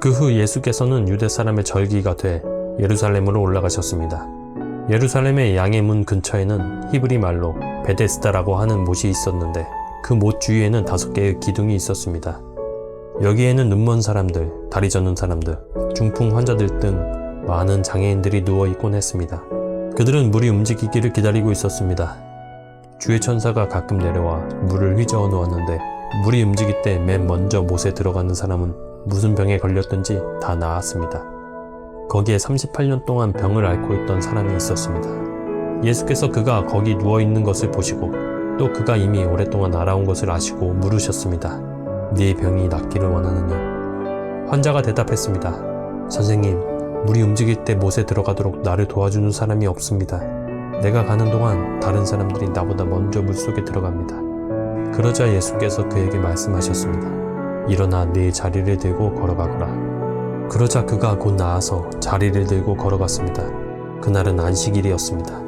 그 후 예수께서는 유대 사람의 절기가 돼 예루살렘으로 올라가셨습니다. 예루살렘의 양의 문 근처에는 히브리 말로 베데스다라고 하는 못이 있었는데 그 못 주위에는 다섯 개의 기둥이 있었습니다. 여기에는 눈먼 사람들, 다리 젖는 사람들, 중풍 환자들 등 많은 장애인들이 누워 있곤 했습니다. 그들은 물이 움직이기를 기다리고 있었습니다. 주의 천사가 가끔 내려와 물을 휘저어 놓았는데 물이 움직일 때 맨 먼저 못에 들어가는 사람은 무슨 병에 걸렸든지 다 나았습니다. 거기에 38년 동안 병을 앓고 있던 사람이 있었습니다. 예수께서 그가 거기 누워 있는 것을 보시고 또 그가 이미 오랫동안 알아온 것을 아시고 물으셨습니다. 네 병이 낫기를 원하느냐? 환자가 대답했습니다. 선생님, 물이 움직일 때 못에 들어가도록 나를 도와주는 사람이 없습니다. 내가 가는 동안 다른 사람들이 나보다 먼저 물속에 들어갑니다. 그러자 예수께서 그에게 말씀하셨습니다. 일어나 네 자리를 들고 걸어가거라. 그러자 그가 곧 나아서 자리를 들고 걸어갔습니다. 그날은 안식일이었습니다.